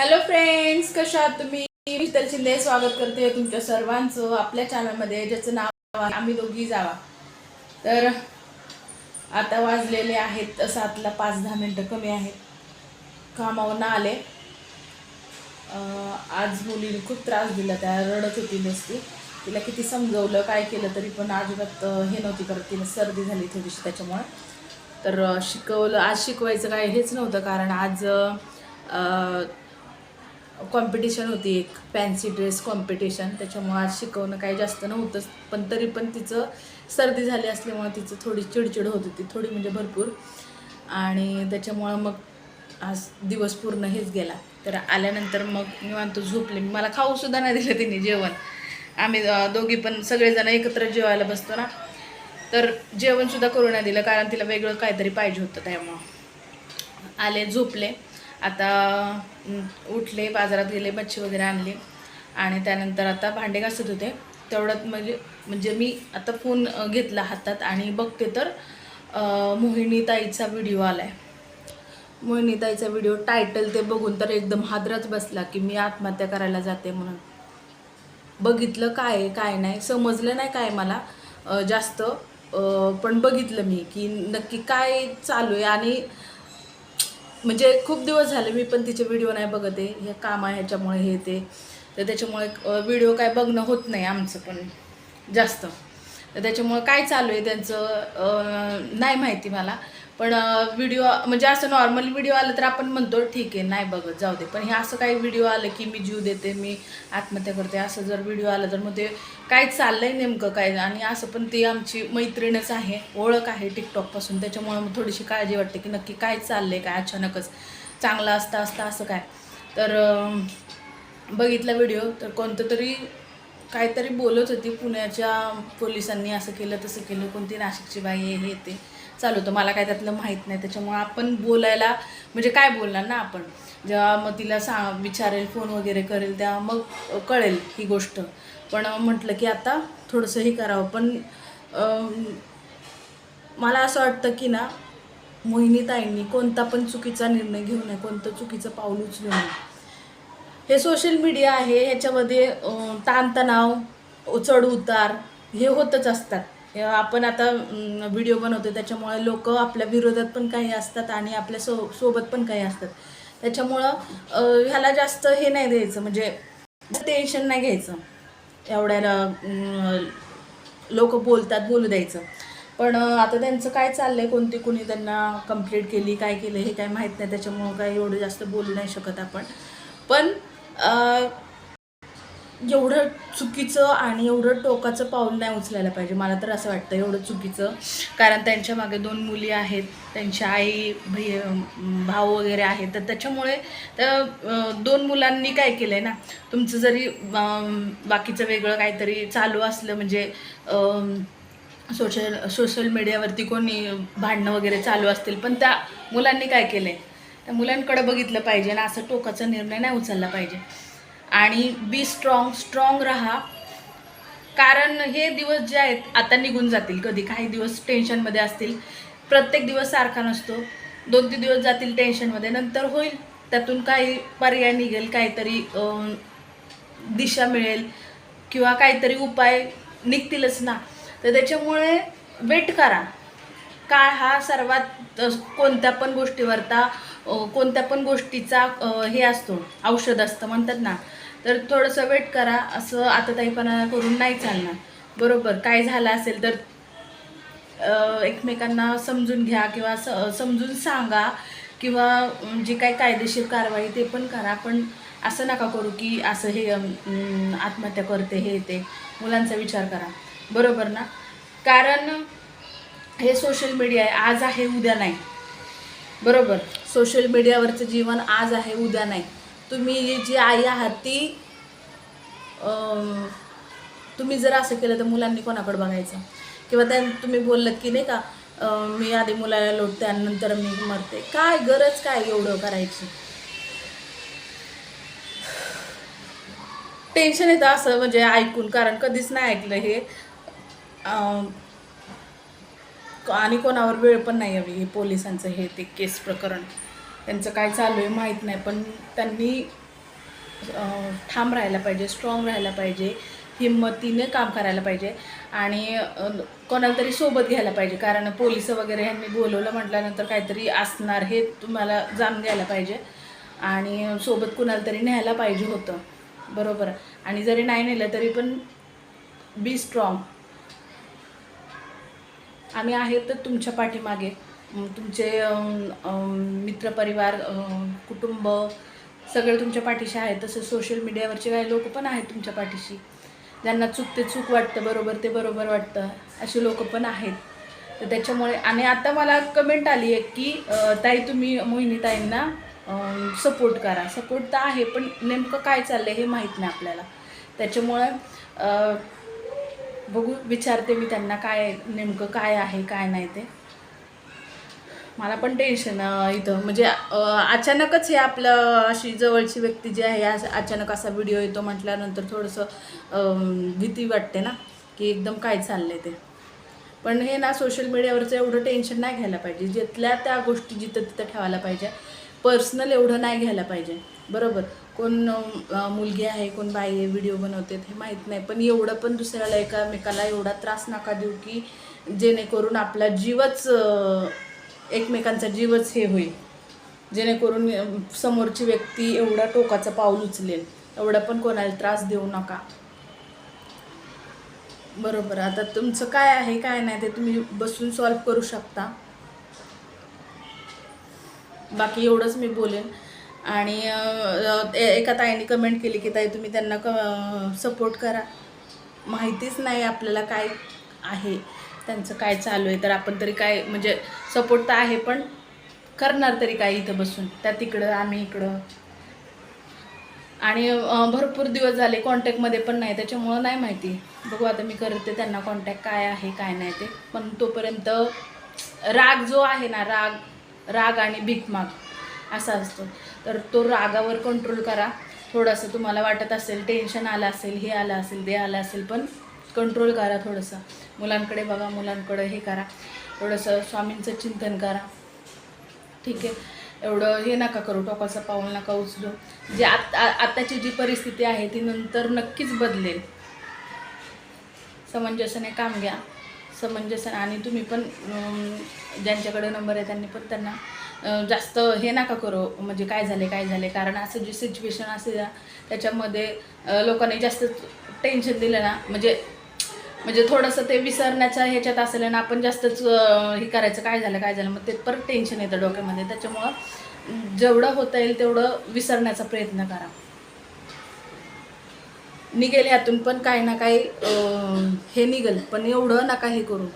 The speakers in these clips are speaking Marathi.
हॅलो फ्रेंड्स कशा तुम्ही? मी शीतल शिंदे स्वागत करते तुमच्या सर्वांचं आपल्या चॅनलमध्ये ज्याचं नाव आम्ही दोघी जावा. तर आता वाजलेले आहेत सातला पाच दहा मिनटं कमी आहेत. कामावरून आले. आज मुलीने खूप त्रास दिला त्या रडत होती नसती. तिला किती समजवलं काय केलं तरी पण अजिबात हे नव्हती करत. तिला सर्दी झाली थोडीशी त्याच्यामुळे. तर शिकवलं आज शिकवायचं काय हेच नव्हतं कारण आज कॉम्पिटिशन होती एक. फॅन्सी ड्रेस कॉम्पिटिशन त्याच्यामुळं आज शिकवणं काही जास्त नव्हतंच. पण तरी पण तिचं सर्दी झाली असल्यामुळं तिचं थोडी चिडचिड होत होती. थोडी म्हणजे भरपूर. आणि त्याच्यामुळं मग आज दिवस पूर्ण हेच गेला. तर आल्यानंतर मग निवांत झोपले. मला खाऊसुद्धा नाही दिलं तिने जेवण. आम्ही दोघी पण सगळेजण एकत्र जेवायला बसतो ना. तर जेवणसुद्धा करू नाही दिलं. कारण तिला वेगळं काहीतरी पाहिजे होतं त्यामुळं. आले झोपले. आता उठले बाजारात गेले मच्छी वगैरे आणली. आणि त्यानंतर आता भांडे घासत होते. तेवढ्यात म्हणजे म्हणजे मी आता फोन घेतला हातात आणि बघते तर मोहिनीताईचा मोहिनी ताईचा व्हिडिओ आला आहे मोहिनी ताईचा व्हिडिओ टायटल ते बघून तर एकदम हादराच बसला की मी आत्महत्या करायला जाते म्हणून. बघितलं काय आहे काय नाही. समजलं नाही काय मला जास्त. पण बघितलं मी की नक्की काय चालू आहे. आणि म्हणजे खूप दिवस झाले मी पण तिचे व्हिडिओ नाही बघत आहे. हे काम आहे ह्याच्यामुळे हे ते. तर त्याच्यामुळे व्हिडिओ काय बघणं होत नाही आमचं पण जास्त. तर त्याच्यामुळे काय चालू आहे त्यांचं नाही माहिती मला. पण व्हिडिओ म्हणजे असं नॉर्मल व्हिडिओ आलं तर आपण म्हणतो ठीक आहे नाही बघत जाऊ दे. पण हे असं काही व्हिडिओ आलं की मी जीव देते मी आत्महत्या करते असं जर व्हिडिओ आलं तर मग ते काय चाललंय नेमकं काय? आणि असं पण ती आमची मैत्रीणच आहे ओळख आहे टिकटॉकपासून त्याच्यामुळं मग थोडीशी काळजी वाटते की नक्की काय चाललं आहे काय अचानकच चांगलं असता असता असं काय? तर बघितला व्हिडिओ तर कोणतं तरी काहीतरी बोलत होती पुण्याच्या पोलिसांनी असं केलं तसं केलं कोणती नाशिकची बाई हे ते. चालू होतं. मला काय त्यातलं माहीत नाही. त्याच्यामुळं आपण बोलायला म्हणजे काय बोलणार ना आपण? जेव्हा मग तिला सांग विचारेल फोन वगैरे करेल तेव्हा मग कळेल ही गोष्ट. पण म्हटलं की आता थोडंसं हे करावं. पण मला असं वाटतं की ना मोहिनीताईंनी कोणता पण चुकीचा निर्णय घेऊ नये कोणतं चुकीचं पाऊल उचलू नये. हे सोशल मीडिया आहे ह्याच्यामध्ये ताणतणाव चढ उतार हे होतच असतात. आपण आता व्हिडिओ बनवतो त्याच्यामुळे लोक आपल्या विरोधात पण काही असतात आणि आपल्या सो सोबत पण काही असतात. त्याच्यामुळं ह्याला जास्त हे नाही द्यायचं. म्हणजे टेन्शन नाही घ्यायचं. एवढ्याला लोक बोलतात बोलू द्यायचं. पण आता त्यांचं काय चाललं आहे कोणती कोणी त्यांना कंप्लीट केली काय केलं हे काय माहीत नाही. त्याच्यामुळं काय एवढं जास्त बोलू नाही शकत आपण. पण एवढं चुकीचं आणि एवढं टोकाचं पाऊल नाही उचलायला पाहिजे. मला तर असं वाटतं एवढं चुकीचं. कारण त्यांच्या मागे दोन मुली आहेत. त्यांच्या आई भय भाऊ वगैरे आहेत. तर त्याच्यामुळे त्या दोन मुलांनी काय केलं आहे ना तुमचं जरी बाकीचं वेगळं काहीतरी चालू असलं म्हणजे सोशल सोशल मीडियावरती कोणी भांडणं वगैरे चालू असतील पण त्या मुलांनी काय केलं आहे त्या मुलांकडे बघितलं पाहिजे आणि असं टोकाचा निर्णय नाही उचलला पाहिजे. आणि बी स्ट्रॉंग स्ट्रॉंग राहा. कारण हे दिवस जे आहेत आता निघून जातील. कधी काही दिवस टेन्शनमध्ये असतील. प्रत्येक दिवस सारखा नसतो. दोन तीन दिवस जातील टेन्शनमध्ये नंतर होईल. त्यातून काही पर्याय निघेल. काहीतरी दिशा मिळेल. किंवा काहीतरी उपाय निघतीलच ना. तर त्याच्यामुळे वेट करा. काळ हा सर्वात कोणत्या पण गोष्टीवरता कोणत्या पण गोष्टीचा हे असतो. औषध असतं. म्हणतात ना तर थोडंसं वेट करा. असं आता ताईपणा करून नाही चालणार. बरोबर काय झालं असेल तर एकमेकांना समजून घ्या किंवा स समजून सांगा किंवा जी काही कायदेशीर कारवाई ते पण करा. पण असं नका करू की असं हे आत्महत्या करते हे ते. मुलांचा विचार करा. बरोबर ना? कारण हे सोशल मीडिया आहे. आज आहे उद्या नाही. बरोबर? सोशल मीडियावरचं जीवन आज आहे उद्या नाही. तुम्ही जी आई आहात ती तुम्ही जर असं केलं तर मुलांनी कोणाकडे बघायचं? किंवा त्या तुम्ही बोललात की नाही का मी आधी मुलाला लोटते आणि नंतर मी मरते. काय गरज काय एवढं करायची? टेन्शन येतं असं म्हणजे ऐकून कारण कधीच नाही ऐकलं हे. आणि कोणावर वेळ पण नाही हवी हे पोलिसांचं हे ते केस प्रकरण. त्यांचं काय चालू आहे माहीत नाही पण त्यांनी ठाम राहायला पाहिजे स्ट्रॉंग राहायला पाहिजे हिंमतीने काम करायला पाहिजे आणि कोणाला तरी सोबत घ्यायला पाहिजे. कारण पोलीस वगैरे यांनी बोलवलं म्हटल्यानंतर काहीतरी असणार हे तुम्हाला जाणून घ्यायला पाहिजे आणि सोबत कुणाला तरी न्यायला पाहिजे होतं. बरोबर? आणि जरी नाही नेलं तरी पण बी स्ट्रॉंग आम्ही आहेत तर तुमच्या पाठीमागे. तुमचे मित्रपरिवार कुटुंब सगळे तुमच्या पाठीशी आहेत. तसं सोशल मीडियावरचे काही लोक पण आहेत तुमच्या पाठीशी. ज्यांना चूक ते चूक वाटतं बरोबर ते बरोबर वाटतं असे लोक पण आहेत. तर त्याच्यामुळे आणि आता मला कमेंट आली आहे की ताई तुम्ही मोहिनीताईंना सपोर्ट करा. सपोर्ट तर आहे पण नेमकं काय चाललंय हे माहीत नाही आपल्याला. त्याच्यामुळं बघू विचारते मी त्यांना काय नेमकं काय आहे काय नाही ते. मला पण टेन्शन इथं. म्हणजे अचानकच हे आपलं अशी जवळची व्यक्ती जी आहे अचानक असा व्हिडिओ येतो म्हटल्यानंतर थोडंसं भीती वाटते ना की एकदम काय चाललं ते. पण हे ना सोशल मीडियावरचं एवढं टेन्शन नाही घ्यायला पाहिजे. जिथल्या त्या गोष्टी जिथं तिथं ठेवायला पाहिजे. पर्सनल एवढं नाही घ्यायला पाहिजे. बरोबर? कोण मुलगी आहे कोण बाई आहे व्हिडिओ बनवते हे माहीत नाही. पण एवढं पण दुसऱ्याला एकामेकाला एवढा त्रास नका देऊ की जेणेकरून आपला जीवच एकमेकांचा जीवच हे होईल. जेणेकरून समोरची व्यक्ती एवढा टोकाचं पाऊल उचलेल. एवढा पण कोणाला त्रास देऊ नका. बरोबर. आता तुमचं काय आहे काय नाही ते तुम्ही बसून सॉल्व करू शकता. बाकी एवढंच मी बोलेन. आणि एका ताईने कमेंट केली की ताई तुम्ही त्यांना क सपोर्ट करा. माहितीच नाही आपल्याला काय आहे. त्यांचं काय चालू आहे तर आपण तरी काय म्हणजे सपोर्ट तर आहे पण करणार तरी काय इथं बसून? त्या तिकडं आम्ही इकडं. आणि भरपूर दिवस झाले कॉन्टॅक्टमध्ये पण नाही त्याच्यामुळं नाही माहिती. बघू आता मी करते त्यांना कॉन्टॅक्ट काय आहे काय नाही ते. पण तोपर्यंत राग जो आहे ना राग राग आणि भीकमाग असा असतो. तर तो रागावर कंट्रोल करा. थोडंसं तुम्हाला वाटत असेल टेन्शन आलं असेल हे आलं असेल ते आलं असेल पण कंट्रोल करा थोडंसं. मुलांकडे बघा मुलांकडे हे करा. थोडंसं स्वामींचं चिंतन करा. ठीक आहे? एवढं हे नका करू टोकाचं पाऊल नका उचलू. जे आत आ- जी परिस्थिती आहे ती नंतर नक्कीच बदलेल. समंजसाने काम घ्या. समंजसाने आणि तुम्ही पण ज्यांच्याकडे नंबर आहे त्यांनी पण त्यांना जास्त हे नका करू. म्हणजे काय झाले काय झाले? कारण असं जे सिच्युएशन असेल ना त्याच्यामध्ये लोकांनी जास्त टेन्शन दिलं ना म्हणजे म्हणजे थोडंसं ते विसरण्याच्या ह्याच्यात असेल आणि आपण जास्तच हे करायचं काय झालं काय झालं मग ते परत टेन्शन येतं डोक्यामध्ये. त्याच्यामुळं जेवढं होता येईल तेवढं विसरण्याचा प्रयत्न करा. निघेल यातून पण काही ना काही हे निघेल पण एवढं नका हे करू.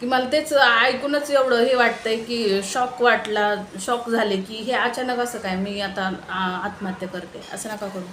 की मला तेच ऐकूनच एवढं हे वाटतंय की शॉक वाटला शॉक झाले की हे अचानक असं काय? मी आता आत्महत्या करते. असं नका करू.